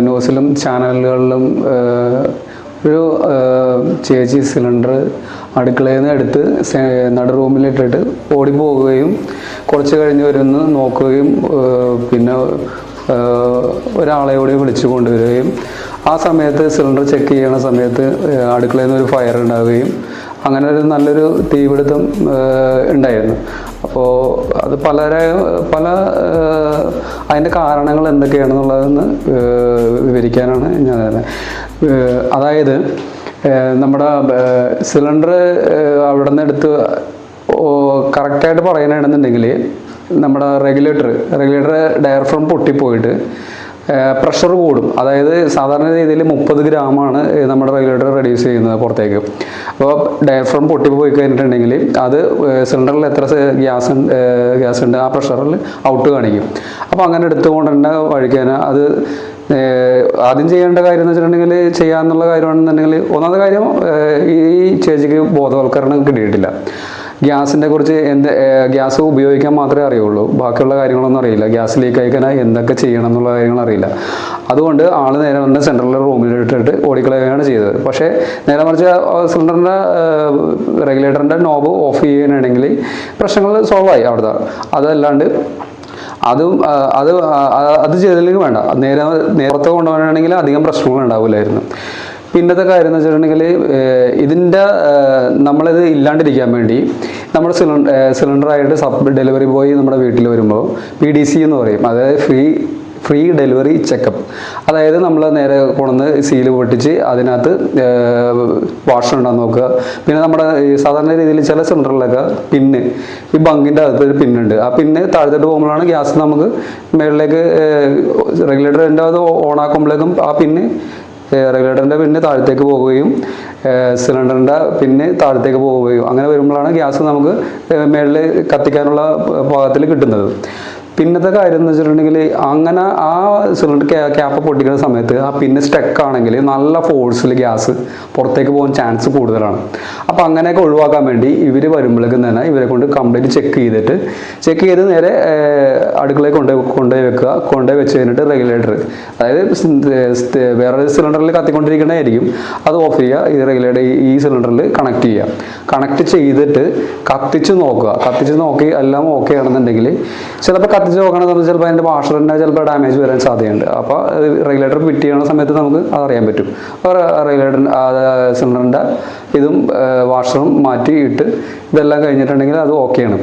ന്യൂസിലും ചാനലുകളിലും ഒരു ചേച്ചി സിലിണ്ടർ അടുക്കളയിൽ നിന്ന് എടുത്ത് നട റൂമിലിട്ടിട്ട് ഓടിപ്പോവുകയും കുറച്ച് കഴിഞ്ഞ് വരുന്ന് നോക്കുകയും പിന്നെ ഒരാളെ കൂടി വിളിച്ചു കൊണ്ടുവരികയും ആ സമയത്ത് സിലിണ്ടർ ചെക്ക് ചെയ്യണ സമയത്ത് അടുക്കളയിൽ നിന്ന് ഒരു ഫയർ ഉണ്ടാവുകയും അങ്ങനെ ഒരു നല്ലൊരു തീപിടുത്തം ഉണ്ടായിരുന്നു. അപ്പോൾ അത് പലരെ പല അതിന്റെ കാരണങ്ങൾ എന്തൊക്കെയാണെന്നുള്ളതെന്ന് വിവരിക്കാനാണ് ഞാൻ അതായത് നമ്മുടെ സിലിണ്ടർ അവിടെ നിന്ന് എടുത്ത് കറക്റ്റായിട്ട് പറയാനാണെന്നുണ്ടെങ്കിൽ നമ്മുടെ റെഗുലേറ്റർ റെഗുലേറ്റർ ഡയർഫ്രം പൊട്ടിപ്പോയിട്ട് പ്രഷർ കൂടും. അതായത് സാധാരണ രീതിയിൽ മുപ്പത് ഗ്രാമാണ് നമ്മുടെ റെഗുലേറ്റർ റെഡ്യൂസ് ചെയ്യുന്നത് പുറത്തേക്ക്. അപ്പോൾ ഡയഫ്രം പൊട്ടി പോയി കഴിഞ്ഞിട്ടുണ്ടെങ്കിൽ അത് സിലിണ്ടറിൽ എത്ര ഗ്യാസ് ഗ്യാസ് ഉണ്ട് ആ പ്രഷറിൽ ഔട്ട് കാണിക്കും. അപ്പോൾ അങ്ങനെ എടുത്തുകൊണ്ട് തന്നെ വഴിക്കാൻ അത് ആദ്യം ചെയ്യേണ്ട കാര്യം എന്ന് വെച്ചിട്ടുണ്ടെങ്കിൽ ചെയ്യാമെന്നുള്ള കാര്യമാണെന്നുണ്ടെങ്കിൽ ഒന്നാമത്തെ കാര്യം ഈ ചേച്ചിക്ക് ബോധവൽക്കരണം കിട്ടിയിട്ടില്ല. ഗ്യാസിനെ കുറിച്ച് എന്ത് ഗ്യാസ് ഉപയോഗിക്കാൻ മാത്രമേ അറിയുള്ളൂ. ബാക്കിയുള്ള കാര്യങ്ങളൊന്നും അറിയില്ല. ഗ്യാസ് ലീക്ക് ആയിക്കാൻ എന്തൊക്കെ ചെയ്യണം എന്നുള്ള കാര്യങ്ങൾ അറിയില്ല. അതുകൊണ്ട് ആൾ നേരെ വന്ന് സെൻട്രലിൽ റൂമിലിട്ടിട്ട് ഓടിക്കളയുകയാണ് ചെയ്തത്. പക്ഷേ നേരെ മറിച്ച് സിലിണ്ടറിന്റെ റെഗുലേറ്ററിന്റെ നോബ് ഓഫ് ചെയ്യാനാണെങ്കിൽ പ്രശ്നങ്ങൾ സോൾവ് ആയി അവിടുത്തെ അതല്ലാണ്ട് അതും അത് അത് ചെയ്തില്ലെങ്കിൽ വേണ്ട. നേരെ നേരത്തെ കൊണ്ടുപോകാനാണെങ്കിൽ അധികം പ്രശ്നങ്ങൾ ഉണ്ടാവില്ലായിരുന്നു. പിന്നത്തെ കാര്യം എന്ന് വെച്ചിട്ടുണ്ടെങ്കിൽ ഇതിന്റെ നമ്മളിത് ഇല്ലാണ്ടിരിക്കാൻ വേണ്ടി നമ്മൾ സിലിണ്ടർ സിലിണ്ടറായിട്ട് സബ് ഡെലിവറി ബോയ് നമ്മുടെ വീട്ടിൽ വരുമ്പോൾ പി ഡി സി എന്ന് പറയും. അതായത് ഫ്രീ ഫ്രീ ഡെലിവറി ചെക്കപ്പ്. അതായത് നമ്മൾ നേരെ കൊണ്ടുവന്ന് സീൽ പൊട്ടിച്ച് അതിനകത്ത് വാഷർ ഉണ്ടാകുന്ന നോക്കുക. പിന്നെ നമ്മുടെ സാധാരണ രീതിയിൽ ചില സിലിണ്ടറിലൊക്കെ പിന്ന് ഈ ബങ്കിന്റെ അകത്ത് ഒരു പിന്നുണ്ട് ആ പിന്ന് താഴത്തോട്ട് പോകുമ്പോഴാണ് ഗ്യാസ് നമുക്ക് മേളിലേക്ക് റെഗുലേറ്റർ എന്റെ അത് ഓണാക്കുമ്പോഴേക്കും ആ പിന്ന് റെഗുലേറ്ററിന്റെ പിന്നെ താഴത്തേക്ക് പോവുകയും സിലിണ്ടറിന്റെ പിന്നെ താഴത്തേക്ക് പോവുകയും. അങ്ങനെ വരുമ്പോഴാണ് ഗ്യാസ് നമുക്ക് മേളിൽ കത്തിക്കാനുള്ള പാകത്തിൽ കിട്ടുന്നത്. പിന്നത്തെ കാര്യം എന്ന് വെച്ചിട്ടുണ്ടെങ്കിൽ അങ്ങനെ ആ സിലിണ്ടർ ക്യാപ്പ് പൊട്ടിക്കുന്ന സമയത്ത് ആ പിന്നെ സ്റ്റക്ക് ആണെങ്കിൽ നല്ല ഫോഴ്സിൽ ഗ്യാസ് പുറത്തേക്ക് പോകാൻ ചാൻസ് കൂടുതലാണ്. അപ്പോൾ അങ്ങനെയൊക്കെ ഒഴിവാക്കാൻ വേണ്ടി ഇവർ വരുമ്പോഴേക്കും തന്നെ ഇവരെ കൊണ്ട് കംപ്ലീറ്റ് ചെക്ക് ചെയ്തിട്ട് ചെക്ക് ചെയ്ത് നേരെ അടുക്കളയിൽ കൊണ്ട് കൊണ്ടുപോയി വെക്കുക. കൊണ്ടുപോയി വെച്ച് കഴിഞ്ഞിട്ട് റെഗുലേറ്റർ അതായത് സ് സ് വേറെ സിലിണ്ടറിൽ കത്തിക്കൊണ്ടിരിക്കണമായിരിക്കും അത് ഓഫ് ചെയ്യുക. ഈ റെഗുലേറ്റർ ഈ സിലിണ്ടറിൽ കണക്ട് ചെയ്യുക. കണക്ട് ചെയ്തിട്ട് കത്തിച്ച് നോക്കുക. കത്തിച്ച് നോക്കി എല്ലാം ഓക്കെ ആണെന്നുണ്ടെങ്കിൽ ചിലപ്പോൾ കത്തിച്ച് നോക്കണ പറഞ്ഞാൽ ചിലപ്പോൾ അതിന്റെ വാഷർ തന്നെ ചിലപ്പോൾ ഡാമേജ് വരാൻ സാധ്യതയുണ്ട്. അപ്പോൾ റെഗുലേറ്റർ ഫിറ്റ് ചെയ്യണ സമയത്ത് നമുക്ക് അതറിയാൻ പറ്റും. അപ്പോൾ റെഗുലേറ്ററിന്റെ സിലിണ്ടറിന്റെ ഇതും വാഷറും മാറ്റി ഇട്ട് ഇതെല്ലാം കഴിഞ്ഞിട്ടുണ്ടെങ്കിൽ അത് ഓക്കെയാണ്